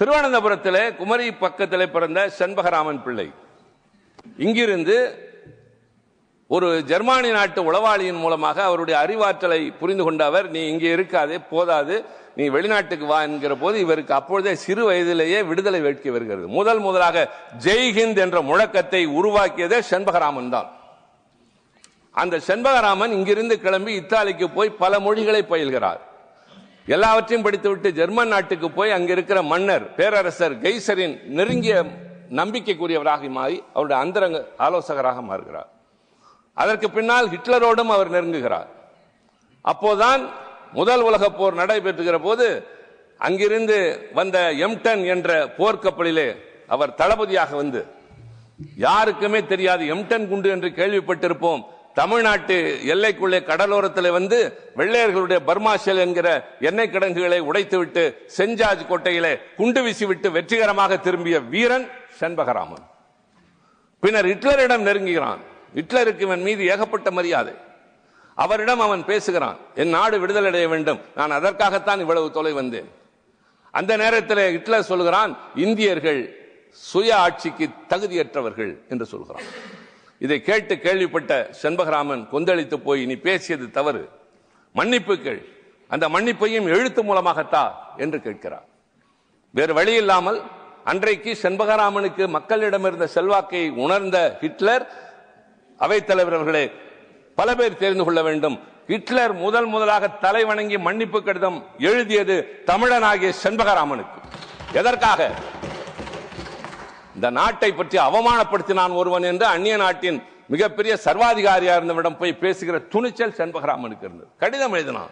திருவனந்தபுரத்தில் குமரி பக்கத்தில் பிறந்த செண்பகராமன் பிள்ளை. இங்கிருந்து ஒரு ஜெர்மானி நாட்டு உளவாளியின் மூலமாக அவருடைய அறிவாற்றலை புரிந்து கொண்ட அவர் நீ இங்கே இருக்காதே போதாது நீ வெளிநாட்டுக்கு வா என்கிற போது இவருக்கு அப்பொழுதே சிறு வயதிலேயே விடுதலை வேட்கை வருகிறது. முதல் முதலாக ஜெய்ஹிந்த் என்ற முழக்கத்தை உருவாக்கியதே செண்பகராமன் தான். அந்த செண்பகராமன் இங்கிருந்து கிளம்பி இத்தாலிக்கு போய் பல மொழிகளை பயில்கிறார். எல்லாவற்றையும் படித்துவிட்டு ஜெர்மன் நாட்டுக்கு போய் அங்கே இருக்கிற மன்னர் பேரரசர் கெய்சரின் நெருங்கிய நம்பிக்கைக்குரியவராக மாறி அவருடைய அந்தரங்க ஆலோசகராக மாறுகிறார். அதற்கு பின்னால் ஹிட்லரோடும் அவர் நெருங்குகிறார். அப்போதான் முதல் உலக போர் நடைபெற்றுகிற போது அங்கிருந்து வந்த எம்டன் என்ற போர்க்கப்பலிலே அவர் தளபதியாக வந்து யாருக்குமே தெரியாது எம்டன் குண்டு என்று கேள்விப்பட்டிருப்போம். தமிழ்நாட்டு எல்லைக்குள்ளே கடலோரத்தில் வந்து வெள்ளையர்களுடைய பர்மாஷல் என்கிற எண்ணெய் கிடங்குகளை உடைத்துவிட்டு செஞ்சாஜ் கோட்டையிலே குண்டு வீசிவிட்டு வெற்றிகரமாக திரும்பிய வீரன் செண்பகராமன். பின்னர் ஹிட்லரிடம் நெருங்குகிறான். ஹிட்லருக்கு இவன் மீது ஏகப்பட்ட மரியாதை. அவரிடம் அவன் பேசுகிறான் என் நாடு விடுதலை அடைய வேண்டும். நான் அதற்காகத்தான் இவ்வளவு தொலை வந்தேன். அந்த நேரத்தில் ஹிட்லர் சொல்கிறான் இந்தியர்கள் சுய ஆட்சிக்கு தகுதியற்றவர்கள் என்று சொல்கிறான். இதை கேட்டு கேள்விப்பட்ட செண்பகராமன் கொந்தளித்து போய் நீ பேசியது தவறு. மன்னிப்பு கேள். அந்த மன்னிப்பையும் எழுத்து மூலமாகத்தா? என்று கேட்கிறார். வேறு வழி இல்லாமல் அன்றைக்கு செண்பகராமனுக்கு மக்களிடம் இருந்த செல்வாக்கை உணர்ந்த ஹிட்லர் அவைத்தலைவர் அவர்களே பல பேர் தெரிந்து கொள்ள வேண்டும். ஹிட்லர் முதல் முதலாக தலை வணங்கி மன்னிப்பு கடிதம் எழுதியது தமிழனாகிய செண்பகராமனுக்கு. எதற்காக? இந்த நாட்டை பற்றி அவமானப்படுத்தினான் ஒருவன் என்று அந்நிய நாட்டின் மிகப்பெரிய சர்வாதிகாரியா இருந்தவரிடம் போய் பேசுகிற துணிச்சல் செண்பகராமனுக்கு இருந்தது. கடிதம் எழுதினான்.